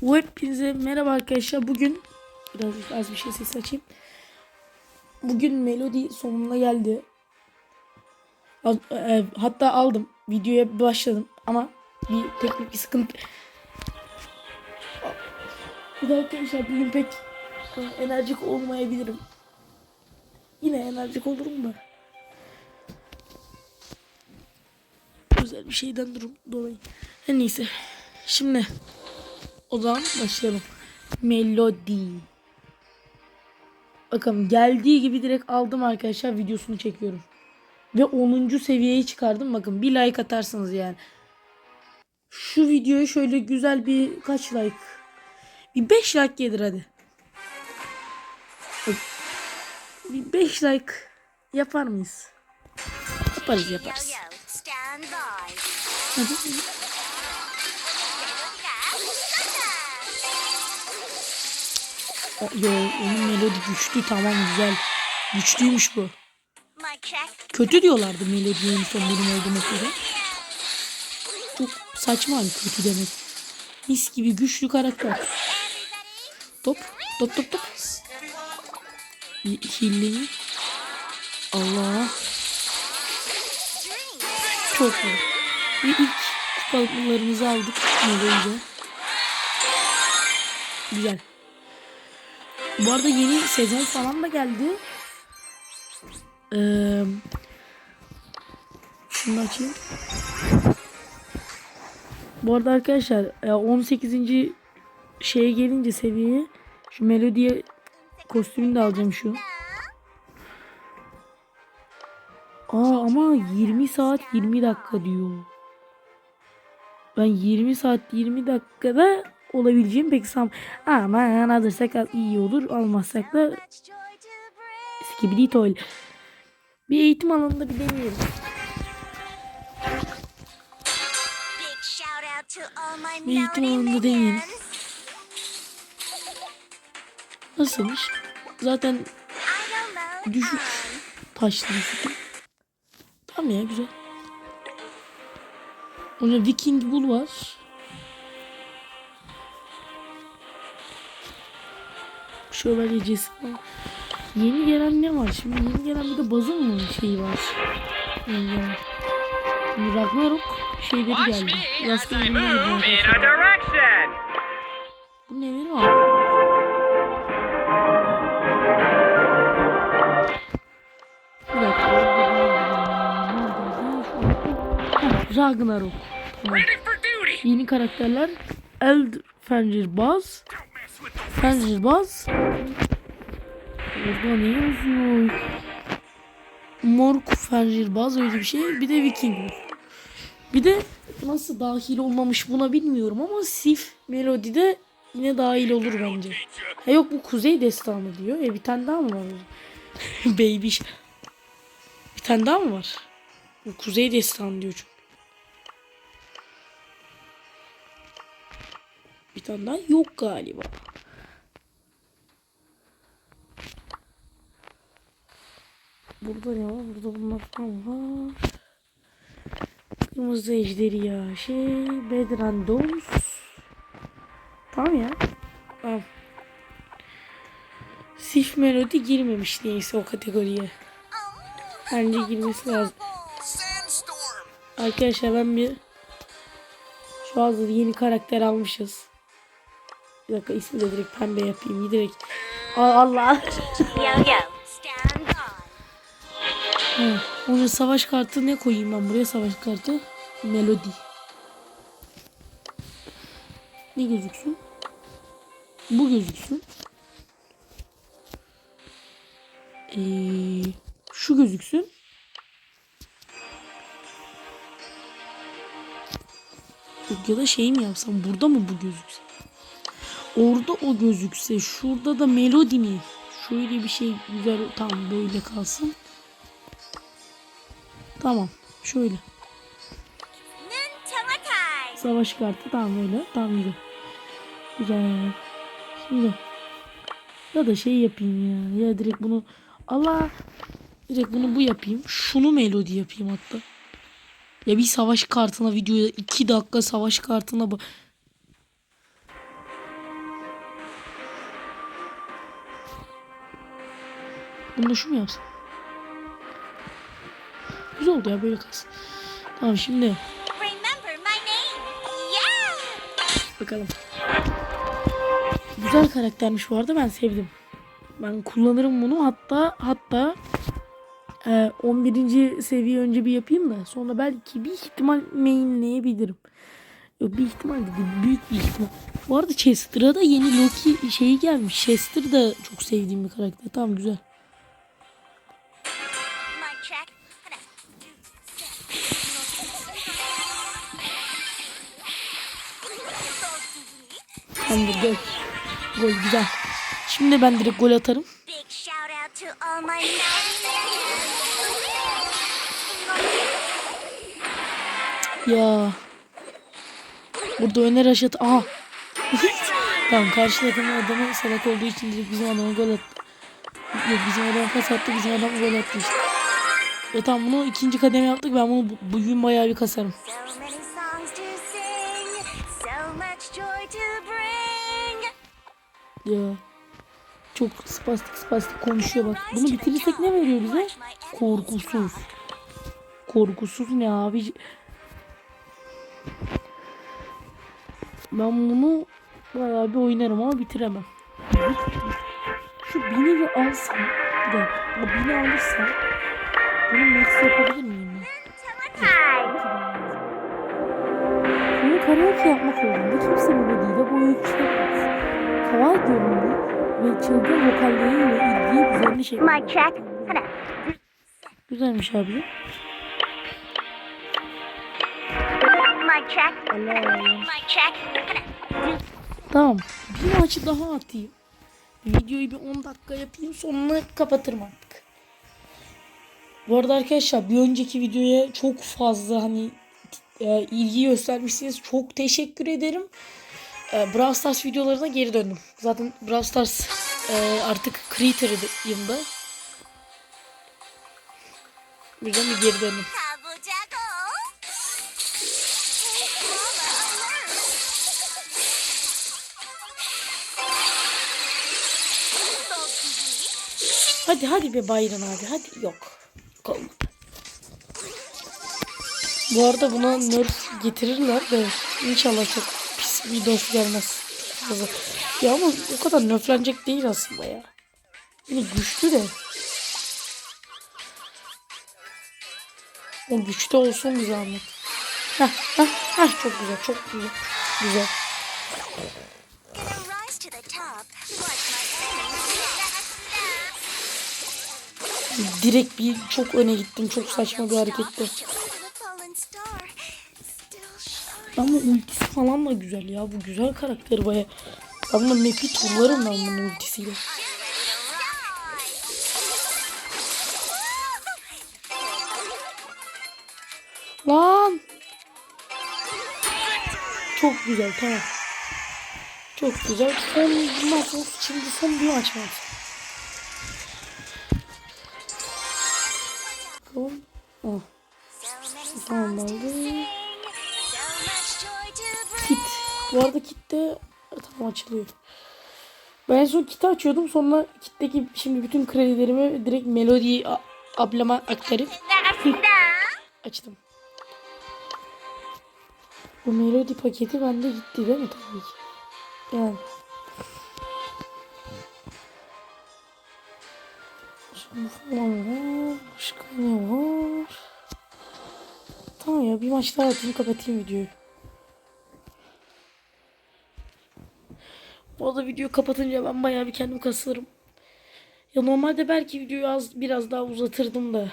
Hepinize merhaba arkadaşlar. Bugün birazcık az bir şey ses açayım. Bugün melodi sonuna geldi. Az- e, Hatta aldım. Videoya başladım ama bir teknik bir sıkıntı. Bir de arkadaşlar bugün pek e, enerjik olmayabilirim. Yine enerjik olurum da. Özel bir şeyden durum dolayı. Her neyse. Şimdi o zaman başlayalım. Melodi. Bakın geldiği gibi direkt aldım arkadaşlar videosunu çekiyorum. Ve 10. seviyeye çıkardım. Bakın bir like atarsınız yani. Şu videoya şöyle güzel bir kaç like? Bir 5 like gelir hadi. Bir 5 like yapar mıyız? Yaparız yaparız. Hadi. Yo onun melodi güçlü tamam güzel. Güçlüymüş bu. Kötü diyorlardı melodi en son benim olduğuma göre. Çok saçma hani kötü demek. Mis gibi güçlü karakter. Top top top top. Hilleyi. Allah. Çok iyi. Ve ilk kupalarımızı aldık. Melodi'de. Güzel. Bu arada yeni sezon falan da geldi. Ee, şunu açayım. Bu arada arkadaşlar e, 18. şeye gelince seviyeye şu melodiye kostümünü de alacağım şu. Aa ama 20 saat 20 dakika diyor. Ben 20 saat 20 dakikada olabileceğim pek sam. Aman alırsak al- iyi olur almazsak da skibidi toil. Bir eğitim alanında bir deneyelim. Bir eğitim alanında deneyelim. Nasılmış? Zaten düşük taşlı fikir. Tamam ya güzel. Sonra Viking Bull var. Şövalyecesi var. Yeni gelen ne var? Şimdi yeni gelen bir de bazı mı şeyi var? Yeni gelen. Ragnarok şeyleri geldi. direction. Bu neleri var? Bir dakika. Ragnarok. Tamam. Yeni karakterler. Eld Fenrir Baz. Fenrir Baz. Orada ne yazıyor? Mork Fenrir Baz öyle bir şey. Bir de Viking. Bir de nasıl dahil olmamış buna bilmiyorum ama Sif Melody'de yine dahil olur bence. Ha yok bu Kuzey Destanı diyor. E bir tane daha mı var? Baby. Bir tane daha mı var? Bu Kuzey Destanı diyor çünkü. Tane daha yok galiba. Burada ne var? Burada bunlar falan var. Kırmızı ejderi ya. Şey Bedran Dons. Tamam ya. Tamam. Sif Melody girmemiş neyse o kategoriye. Bence girmesi lazım. Arkadaşlar ben bir şu hazır yeni karakter almışız. Bir dakika ismi de direkt pembe yapayım. Direkt. Allah. Evet. Savaş kartı ne koyayım ben buraya savaş kartı? Melodi. Ne gözüksün? Bu gözüksün. Ee, şu gözüksün. Ya da şey mi yapsam? Burada mı bu gözükse? Orada o gözükse. Şurada da melodi mi? Şöyle bir şey güzel. Tamam böyle kalsın. Tamam. Şöyle. Savaş kartı tamam öyle. Tamam güzel. Güzel. Şimdi. Ya da şey yapayım ya. Ya direkt bunu. Allah. Direkt bunu bu yapayım. Şunu melodi yapayım hatta. Ya bir savaş kartına videoya 2 dakika savaş kartına bak. Bunu şu mu yapsam? Güzel oldu ya böyle kalsın. Tamam şimdi bakalım. Güzel karaktermiş bu arada ben sevdim. Ben kullanırım bunu hatta hatta e, 11. seviye önce bir yapayım da sonra belki bir ihtimal mainleyebilirim. Yok bir ihtimal değil büyük bir ihtimal. Bu arada Chester'a da yeni Loki şeyi gelmiş. Chester da çok sevdiğim bir karakter. Tamam güzel. Tamamdır gol. Gol güzel. Şimdi ben direkt gol atarım. Ya. Burada Öner Aşat. Aha. tamam karşı takımın adamı salak olduğu için direkt bizim adama gol attı. Yok bizim adam pas attı bizim adam gol attı işte. Ve tamam bunu ikinci kademe yaptık. Ben bunu bu- bugün bayağı bir kasarım. Ya. Çok spastik spastik konuşuyor bak. Bunu bitirirsek ne veriyor bize? Korkusuz. Korkusuz ne abi? Ben bunu bayağı bir oynarım ama bitiremem. Şu bini bir alsam. Bir dakika. O bini alırsam. Bunu max yapabilir miyim? Bunu karaoke yapmak olduğunda kimse melodiyle bu öykü yapmaz. Kaval görünümlü ve çılgın vokalleriyle ilgiyi düzenli şekilde. Mic check. Güzelmiş abi. Mic check. Mic check. Tamam. Bir maçı daha atayım. Videoyu bir 10 dakika yapayım sonra kapatırım artık. Bu arada arkadaşlar bir önceki videoya çok fazla hani e, ilgi göstermişsiniz. Çok teşekkür ederim e, Brawl Stars videolarına geri döndüm. Zaten Brawl Stars e, artık Creator'ıyım da. Birden bir geri döndüm. Hadi hadi be Bayram abi hadi yok. Olmadı. Bu arada buna nerf getirirler de inşallah çok dost gelmez. Fazla. Ya ama o kadar nerflenecek değil aslında ya. Yine güçlü de. O güçlü olsun bir zahmet. Heh, heh, heh, çok güzel çok güzel. Güzel. Direkt bir çok öne gittim. Çok saçma bir hareketti. Ama ultisi falan da güzel ya. Bu güzel karakter baya. Ben bunu map'i turlarım ben bunun ultisiyle. Lan. Çok güzel tamam. Çok güzel. Son sonra şimdi son bir maç. Bu arada kit de tamam açılıyor. Ben en son kiti açıyordum. Sonra kitteki şimdi bütün kredilerimi direkt Melody a- ablama aktarıp açtım. Bu Melody paketi bende gitti değil mi tabii ki? Yani. Şunu falan var. Başka ne var? Tamam ya bir maç daha atayım kapatayım videoyu. Bu arada videoyu kapatınca ben bayağı bir kendim kasılırım. Ya normalde belki videoyu az biraz daha uzatırdım da.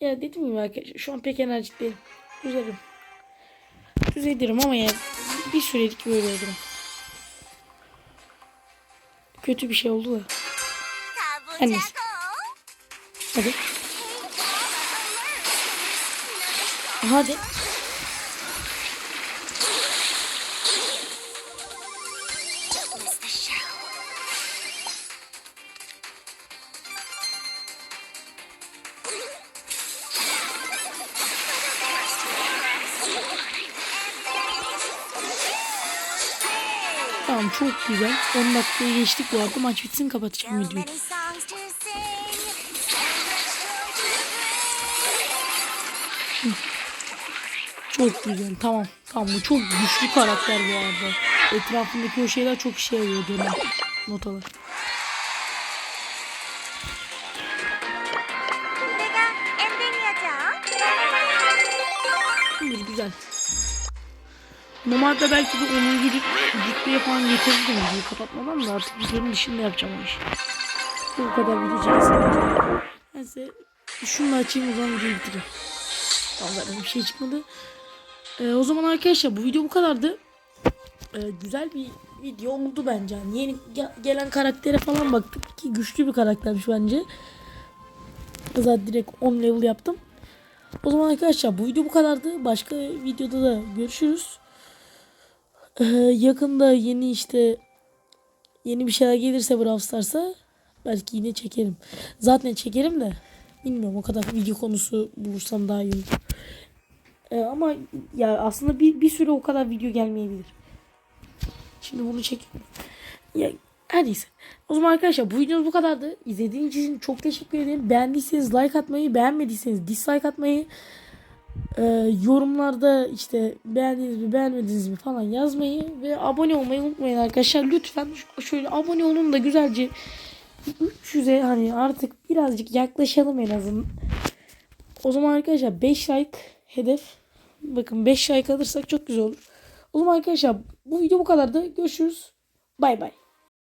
Ya dedim gibi arkadaşlar şu an pek enerjik değilim. Üzerim. Düzelirim ama yani bir sürelik böyle olurum. Kötü bir şey oldu da. Annesi. Hadi. Hadi. Tamam çok güzel. 10 dakikayı geçtik bu arada. Maç bitsin kapatacağım videoyu. Çok güzel. Tamam. Tamam bu çok güçlü karakter bu arada. Etrafındaki o şeyler çok işe yarıyor dönem. Notalar. Güzel. Normalde belki bir 10. rüt- rütbeye falan getirirdim videoyu kapatmadan da artık videonun dışında yapacağım o işi. Bu kadar video çeksin. Neyse şunu da açayım o zaman videoyu bitireyim. Zaten bir şey çıkmadı. Ee, o zaman arkadaşlar bu video bu kadardı. Ee, güzel bir video oldu bence. Yani yeni ge- gelen karaktere falan baktık ki güçlü bir karaktermiş bence. Zaten direkt 10 level yaptım. O zaman arkadaşlar bu video bu kadardı. Başka videoda da görüşürüz. Ee, yakında yeni işte yeni bir şeyler gelirse Brawl Stars'a belki yine çekerim. Zaten çekerim de bilmiyorum o kadar video konusu bulursam daha iyi olur. Ee, ama ya aslında bir, bir süre o kadar video gelmeyebilir. Şimdi bunu çek. Ya her neyse. O zaman arkadaşlar bu videomuz bu kadardı. İzlediğiniz için çok teşekkür ederim. Beğendiyseniz like atmayı, beğenmediyseniz dislike atmayı, e, yorumlarda işte beğendiniz mi, beğenmediniz mi falan yazmayı ve abone olmayı unutmayın arkadaşlar. Lütfen şöyle abone olun da güzelce 300'e hani artık birazcık yaklaşalım en azından. O zaman arkadaşlar 5 like hedef. Bakın 5 like alırsak çok güzel olur. O zaman arkadaşlar bu video bu kadardı. Görüşürüz. Bay bay.